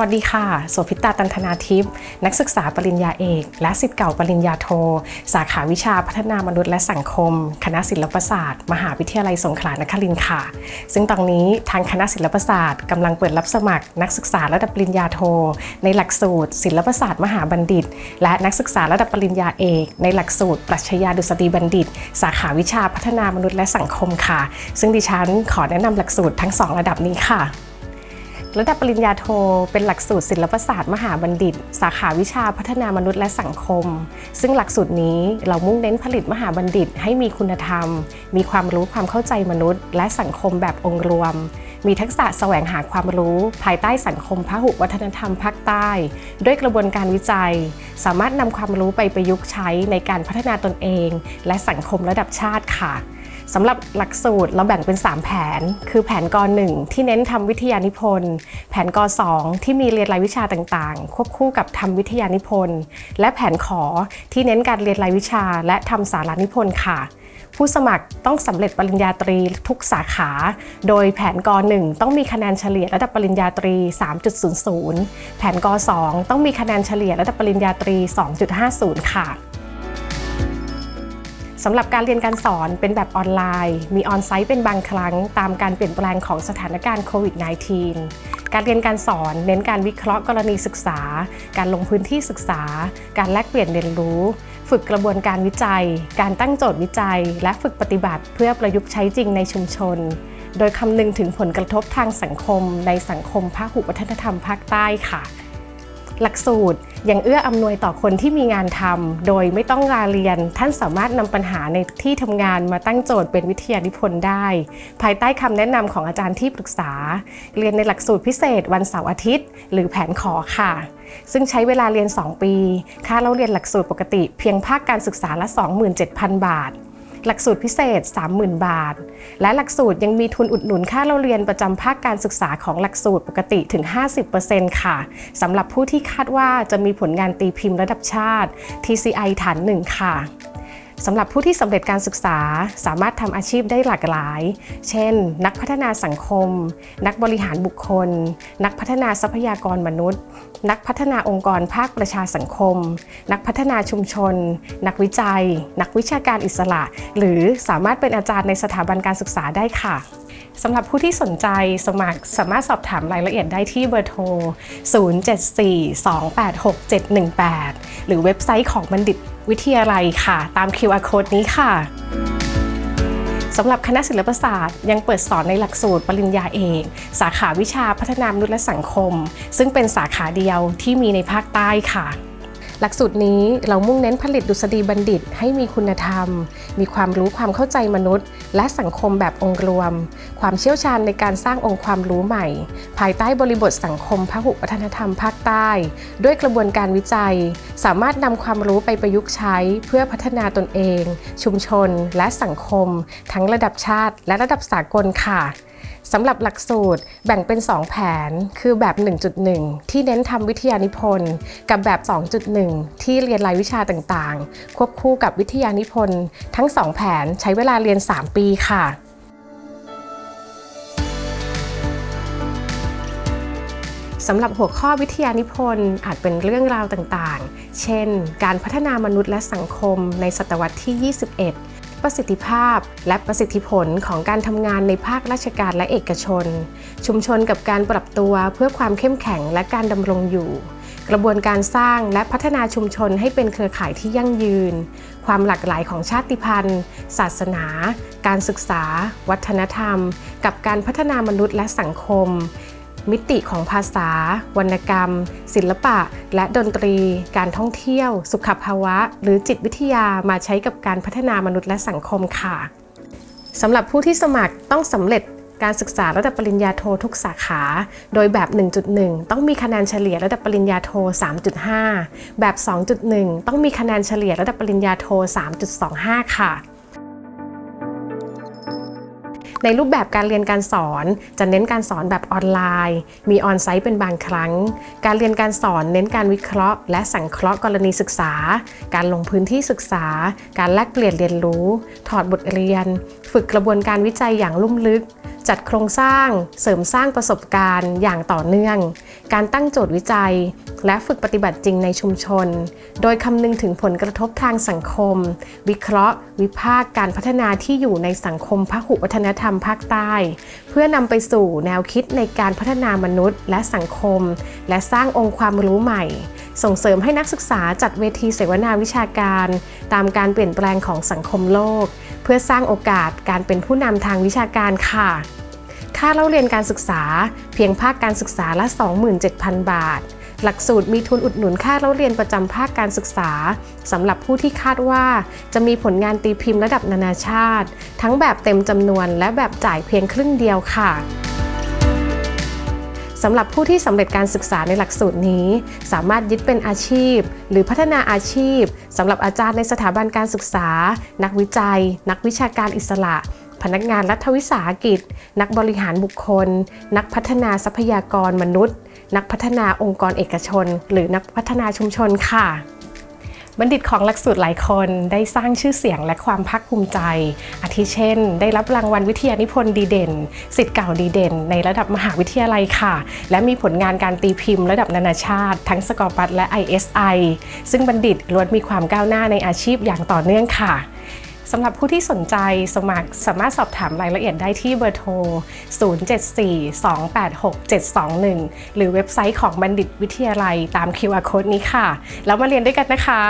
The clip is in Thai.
วัสดีค่ะ โสภิตาตันธนาทิพย์นักศึกษาปริญญาเอก และสิทธิ์เก่าปริญญาโท สาขาวิชาพัฒนามนุษย์และสังคม คณะศิลปศาสตร์ มหาวิทยาลัยสงขลานครินทร์ค่ะ ซึ่งตอนนี้ทางคณะศิลปศาสตร์กำลังเปิดรับสมัคร นักศึกษาระดับปริญญาโท ในหลักสูตร ศิลปศาสตร์มหาบัณฑิต และนักศึกษาระดับปริญญาเอก ในหลักสูตร ปรัชญาดุษฎีบัณฑิต สาขาวิชาพัฒนามนุษย์และสังคมค่ะ ซึ่งดิฉันขอแนะนำหลักสูตรทั้งสองระดับนี้ค่ะ ระดับปริญญาโทเป็นหลักสูตรศิลปศาสตร์มหาบัณฑิต สาขาวิชาพัฒนามนุษย์และสังคม ซึ่งหลักสูตรนี้เรามุ่งเน้นผลิตมหาบัณฑิต ให้มีคุณธรรม มีความรู้ความเข้าใจมนุษย์ และสังคมแบบองค์รวม มีทักษะแสวงหาความรู้ ภายใต้สังคมพหุวัฒนธรรมภาคใต้ ด้วยกระบวนการวิจัย สามารถนำความรู้ไปประยุกต์ใช้ในการพัฒนาตนเอง และสังคมระดับชาติค่ะ สำหรับหลักสูตรเราแบ่งเป็น 3 แผน คือแผนก1ที่เน้นทำวิทยานิพนธ์ แผนก2ที่มีเรียนรายวิชาต่างๆ ควบคู่กับทำวิทยานิพนธ์ และแผนขอที่เน้นการเรียนรายวิชา และทำสารานิพนธ์ค่ะ ผู้สมัครต้องสำเร็จปริญญาตรีทุกสาขา โดยแผนก1ต้องมีคะแนนเฉลี่ยระดับปริญญาตรี 3.00 แผนก2ต้องมีคะแนนเฉลี่ยระดับปริญญาตรี 2.50 ค่ะ สำหรับการเรียนการสอนเป็นแบบออนไลน์ มีออนไซต์เป็นบางครั้ง ตามการเปลี่ยนแปลงของสถานการณ์โควิด -19 การเรียนการสอนเน้นการวิเคราะห์กรณีศึกษา การลงพื้นที่ศึกษา การแลกเปลี่ยนเรียนรู้ ฝึกกระบวนการวิจัย การตั้งโจทย์วิจัย และฝึกปฏิบัติ เพื่อประยุกต์ใช้จริงในชุมชน โดยคำนึงถึงผลกระทบทางสังคม ในสังคมพหุวัฒนธรรมภาคใต้ค่ะ หลักสูตรยังเอื้ออำนวยต่อคนที่มีงานทำโดยไม่ต้องลาเรียน ท่านสามารถนำปัญหาในที่ทำงานมาตั้งโจทย์เป็นวิทยานิพนธ์ได้ ภายใต้คำแนะนำของอาจารย์ที่ปรึกษา เรียนในหลักสูตรพิเศษ วันเสาร์อาทิตย์ หรือแผนขอค่ะ ซึ่งใช้เวลาเรียน 2 ปี ค่าเล่าเรียนหลักสูตรปกติเพียงภาคการศึกษาละ 27,000 บาท หลักสูตรพิเศษ 30,000 บาท และหลักสูตรยังมีทุนอุดหนุนค่าเราเรียนประจำภาคการศึกษาของหลักสูตรปกติถึง 50%ค่ะสำหรับผู้ที่คาดว่าจะมีผลงานตีพิมพ์ระดับชาติ TCI ฐานหนึ่งค่ะ สำหรับผู้ที่สำเร็จการศึกษาสามารถทำอาชีพได้หลากหลาย เช่น นักพัฒนาสังคม นักบริหารบุคคล นักพัฒนาทรัพยากรมนุษย์ นักพัฒนาองค์กรภาคประชาสังคม นักพัฒนาชุมชน นักวิจัย นักวิชาการอิสระ หรือสามารถเป็นอาจารย์ในสถาบันการศึกษาได้ค่ะ สำหรับผู้ที่สนใจสมัครสามารถสอบถามรายละเอียดได้ที่เบอร์โทร 074286718 หรือเว็บไซต์ของบัณฑิตวิทยาลัยค่ะ ตาม QR code นี้ค่ะสำหรับคณะศิลปศาสตร์ยังเปิดสอนในหลักสูตรปริญญาเอกสาขาวิชาพัฒนามนุษย์และสังคม ซึ่งเป็นสาขาเดียวที่มีในภาคใต้ค่ะ หลักสูตรนี้เรามุ่งเน้นผลิตดุษฎีบัณฑิตให้มีคุณธรรม มีความรู้ความเข้าใจมนุษย์ และสังคมแบบองค์รวม ความเชี่ยวชาญในการสร้างองค์ความรู้ใหม่ ภายใต้บริบทสังคมพหุวัฒนธรรมภาคใต้ ด้วยกระบวนการวิจัย สามารถนำความรู้ไปประยุกต์ใช้ เพื่อพัฒนาตนเอง ชุมชน และสังคม ทั้งระดับชาติ และระดับสากลค่ะ สำหรับหลักสูตรแบ่งเป็น 2 แผน คือแบบ 1.1 ที่เน้นทำวิทยานิพนธ์ กับแบบ 2.1 ที่เรียนรายวิชาต่างๆ ควบคู่กับวิทยานิพนธ์ ทั้ง 2 แผนใช้เวลาเรียน 3 ปีค่ะสำหรับหัวข้อวิทยานิพนธ์อาจเป็นเรื่องราวต่างๆ เช่น การพัฒนามนุษย์และสังคมในศตวรรษที่ 21 ประสิทธิภาพ และประสิทธิผลของการทำงานในภาคราชการและเอกชน ชุมชนกับการปรับตัวเพื่อความเข้มแข็งและการดำรงอยู่ กระบวนการสร้างและพัฒนาชุมชนให้เป็นเครือข่ายที่ยั่งยืน ความหลากหลายของชาติพันธุ์ ศาสนา การศึกษา วัฒนธรรม กับการพัฒนามนุษย์และสังคม มิติของภาษา วรรณกรรม ศิลปะ และดนตรี การท่องเที่ยว สุขภาวะ หรือจิตวิทยามาใช้กับการพัฒนามนุษย์และสังคมค่ะสำหรับผู้ที่สมัครต้องสำเร็จการศึกษาระดับปริญญาโททุกสาขา โดยแบบ 1.1 ต้องมีคะแนนเฉลี่ยระดับปริญญาโท 3.5 แบบ 2.1 ต้องมีคะแนนเฉลี่ยระดับปริญญาโท 3.25 ค่ะ ในรูปแบบการเรียนการสอนจะเน้นการสอนแบบออนไลน์ มีออนไซต์เป็นบางครั้ง การเรียนการสอนเน้นการวิเคราะห์ และสังเคราะห์กรณีศึกษา การลงพื้นที่ศึกษา การแลกเปลี่ยนเรียนรู้ ถอดบทเรียน ฝึกกระบวนการวิจัยอย่างลุ่มลึกจัดโครงสร้าง เสริมสร้างประสบการณ์อย่างต่อเนื่อง การตั้งโจทย์วิจัย และฝึกปฏิบัติจริงในชุมชน โดยคำนึงถึงผลกระทบทางสังคม วิเคราะห์ วิพากษ์การพัฒนาที่อยู่ในสังคมพหุวัฒนธรรมภาคใต้ เพื่อนำไปสู่แนวคิดในการพัฒนามนุษย์ และสังคม และสร้างองค์ความรู้ใหม่ ส่งเสริมให้นักศึกษาจัดเวทีเสวนาวิชาการ ตามการเปลี่ยนแปลงของสังคมโลก พื่อสร้างโอกาสการเป็นผู้นำทางวิชาการค่ะ ค่าเล่าเรียนการศึกษาเพียงภาคการศึกษาละ 27,000 บาท หลักสูตรมีทุนอุดหนุนค่าเล่าเรียนประจำภาคการศึกษาสำหรับผู้ที่คาดว่า จะมีผลงานตีพิมพ์ระดับนานาชาติ ทั้งแบบเต็มจำนวนและแบบจ่ายเพียงครึ่งเดียวค่ะำหรับผู้ที่สำเร็จการศึกษาในหลักสูตรนี้ สามารถยึดเป็นอาชีพ หรือพัฒนาอาชีพสำหรับอาจารย์ในสถาบันการศึกษา นักวิจัย นักวิชาการอิสระ พนักงานรัฐวิสาหกิจ นักบริหารบุคคล นักพัฒนาทรัพยากรมนุษย์ นักพัฒนาองค์กรเอกชน หรือนักพัฒนาชุมชนค่ะ บัณฑิตของหลักสูตรหลายคนได้สร้างชื่อเสียงและความภาคภูมิใจ อาทิเช่น ได้รับรางวัลวิทยานิพนธ์ดีเด่นสิทธิ์เก่าดีเด่น ในระดับมหาวิทยาลัยค่ะ และมีผลงานการตีพิมพ์ระดับนานาชาติ ทั้งสกอปัตและ ISI ซึ่งบัณฑิตล้วนมีความก้าวหน้าในอาชีพอย่างต่อเนื่องค่ะ สำหรับผู้ที่สนใจสมัครสามารถสอบถามรายละเอียดได้ที่เบอร์โทร 074-286-721 หรือเว็บไซต์ของบัณฑิตวิทยาลัยตาม QR Code นี้ค่ะ แล้วมาเรียนด้วยกันนะคะ